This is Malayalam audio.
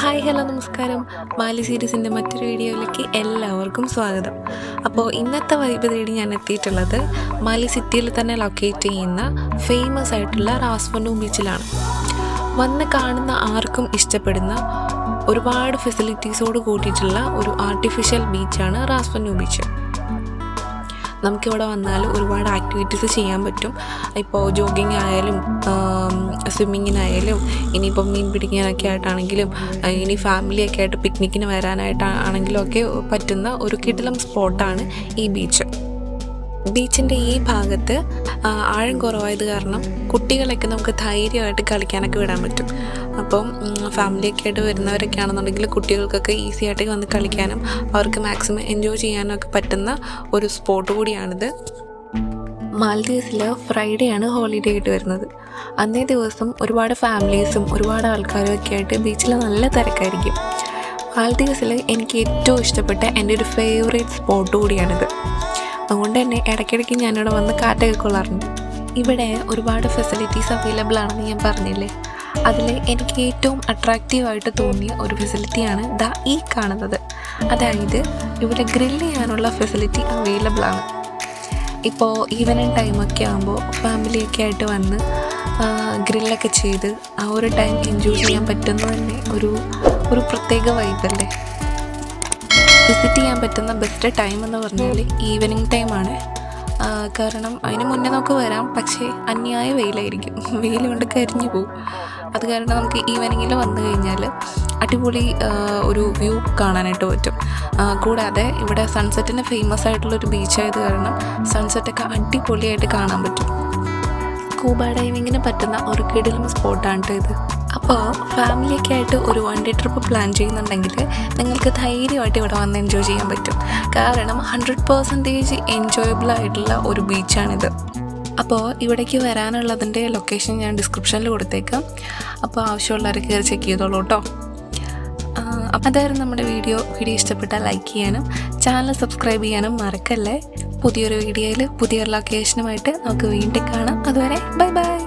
ഹായ് ഹലോ നമസ്കാരം. മാലി സീരീസിന്റെ മറ്റൊരു വീഡിയോയിലേക്ക് എല്ലാവർക്കും സ്വാഗതം. അപ്പോൾ ഇന്നത്തെ വൈബ് തേടി ഞാൻ എത്തിയിട്ടുള്ളത് മാലി സിറ്റിയിൽ തന്നെ ലൊക്കേറ്റ് ചെയ്യുന്ന ഫേമസ് ആയിട്ടുള്ള റാസ്വനു ബീച്ചിലാണ്. വന്ന് കാണുന്ന ആർക്കും ഇഷ്ടപ്പെടുന്ന ഒരുപാട് ഫെസിലിറ്റീസോട് കൂട്ടിയിട്ടുള്ള ഒരു ആർട്ടിഫിഷ്യൽ ബീച്ചാണ് റാസ്വനു ബീച്ച് നമുക്കിവിടെ വന്നാൽ ഒരുപാട് ആക്ടിവിറ്റീസ് ചെയ്യാൻ പറ്റും. ഇപ്പോൾ ജോഗിങ് ആയാലും സ്വിമ്മിങ്ങിനായാലും ഇനിയിപ്പോൾ മീൻ പിടിക്കാനൊക്കെ ആയിട്ടാണെങ്കിലും ഇനി ഫാമിലിയൊക്കെ ആയിട്ട് പിക്നിക്കിന് വരാനായിട്ടാണെങ്കിലും ഒക്കെ പറ്റുന്ന ഒരു കിടിലം സ്പോട്ടാണ് ഈ ബീച്ച് ബീച്ചിന്റെ ഈ ഭാഗത്ത് ആഴം കുറവായത് കാരണം കുട്ടികളൊക്കെ നമുക്ക് ധൈര്യമായിട്ട് കളിക്കാനൊക്കെ വിടാൻ പറ്റും. അപ്പം ഫാമിലിയൊക്കെ ആയിട്ട് വരുന്നവരൊക്കെ ആണെന്നുണ്ടെങ്കിൽ കുട്ടികൾക്കൊക്കെ ഈസി ആയിട്ട് വന്ന് കളിക്കാനും അവർക്ക് മാക്സിമം എൻജോയ് ചെയ്യാനും ഒക്കെ പറ്റുന്ന ഒരു സ്പോട്ട് കൂടിയാണിത്. മാൽദീവ്സിൽ ഫ്രൈഡേ ആണ് ഹോളിഡേ ആയിട്ട് വരുന്നത്. അന്നേ ദിവസം ഒരുപാട് ഫാമിലീസും ഒരുപാട് ആൾക്കാരും ഒക്കെ ആയിട്ട് ബീച്ചിൽ നല്ല തിരക്കായിരിക്കും. മാൽദീവ്സിൽ എനിക്ക് ഏറ്റവും ഇഷ്ടപ്പെട്ട എന്റെ ഒരു ഫേവറേറ്റ് സ്പോട്ട് കൂടിയാണിത്. അതുകൊണ്ട് തന്നെ ഇടയ്ക്കിടയ്ക്ക് ഞാനിവിടെ വന്ന് കാറ്റൊക്കെ കൊള്ളാറുണ്ട്. ഇവിടെ ഒരുപാട് ഫെസിലിറ്റീസ് അവൈലബിൾ ആണെന്ന് ഞാൻ പറഞ്ഞില്ലേ? അതിൽ എനിക്ക് ഏറ്റവും അട്രാക്റ്റീവായിട്ട് തോന്നിയ ഒരു ഫെസിലിറ്റിയാണ് ദ ഈ കാണുന്നത്. അതായത് ഇവിടെ ഗ്രില്ല് ചെയ്യാനുള്ള ഫെസിലിറ്റി അവൈലബിൾ ആണ്. ഇപ്പോൾ ഈവനിങ് ടൈമൊക്കെ ആകുമ്പോൾ ഫാമിലിയൊക്കെ ആയിട്ട് വന്ന് ഗ്രില്ലൊക്കെ ചെയ്ത് ആ ഒരു ടൈം എൻജോയ് ചെയ്യാൻ പറ്റുന്നത് തന്നെ ഒരു ഒരു പ്രത്യേക വൈബല്ലേ വിസിറ്റ് ചെയ്യാൻ പറ്റുന്ന ബെസ്റ്റ് ടൈം എന്ന് പറഞ്ഞാൽ ഈവനിങ് ടൈമാണ് കാരണം അതിന് മുന്നേ നമുക്ക് വരാം പക്ഷേ അന്യായ വെയിലായിരിക്കും. വെയിൽ കൊണ്ട് കരിഞ്ഞു പോകും അത് കാരണം നമുക്ക് ഈവനിങ്ങിൽ വന്നു കഴിഞ്ഞാൽ അടിപൊളി ഒരു വ്യൂ കാണാനായിട്ട് പറ്റും. കൂടാതെ ഇവിടെ സൺസെറ്റിന് ഫേമസ് ആയിട്ടുള്ളൊരു ബീച്ചായത് കാരണം സൺസെറ്റൊക്കെ അടിപൊളിയായിട്ട് കാണാൻ പറ്റും. സ്കൂബ ഡൈവിങ്ങിന് പറ്റുന്ന ഒരു കിടിലും സ്പോട്ടാണ് ഇത് അപ്പോൾ ഫാമിലിയൊക്കെ ആയിട്ട് ഒരു വൺ ഡേ ട്രിപ്പ് പ്ലാൻ ചെയ്യുന്നുണ്ടെങ്കിൽ നിങ്ങൾക്ക് ധൈര്യമായിട്ട് ഇവിടെ വന്ന് എൻജോയ് ചെയ്യാൻ പറ്റും. കാരണം ഹൺഡ്രഡ് പേഴ്സന്റേജ് എൻജോയബിൾ ആയിട്ടുള്ള ഒരു ബീച്ചാണിത് അപ്പോൾ ഇവിടേക്ക് വരാനുള്ളതിന്റെ ലൊക്കേഷൻ ഞാൻ ഡിസ്ക്രിപ്ഷനിൽ കൊടുത്തേക്കാം. അപ്പോൾ ആവശ്യമുള്ളവർ കയറി ചെക്ക് ചെയ്തോളൂ കേട്ടോ. അപ്പം അതായിരുന്നു നമ്മുടെ വീഡിയോ. വീഡിയോ ഇഷ്ടപ്പെട്ടാൽ ലൈക്ക് ചെയ്യാനും ചാനൽ സബ്സ്ക്രൈബ് ചെയ്യാനും മറക്കല്ലേ? പുതിയൊരു വീഡിയോയിൽ പുതിയൊരു ലൊക്കേഷനുമായിട്ട് നമുക്ക് വീണ്ടും കാണാം. അതുവരെ ബൈ ബൈ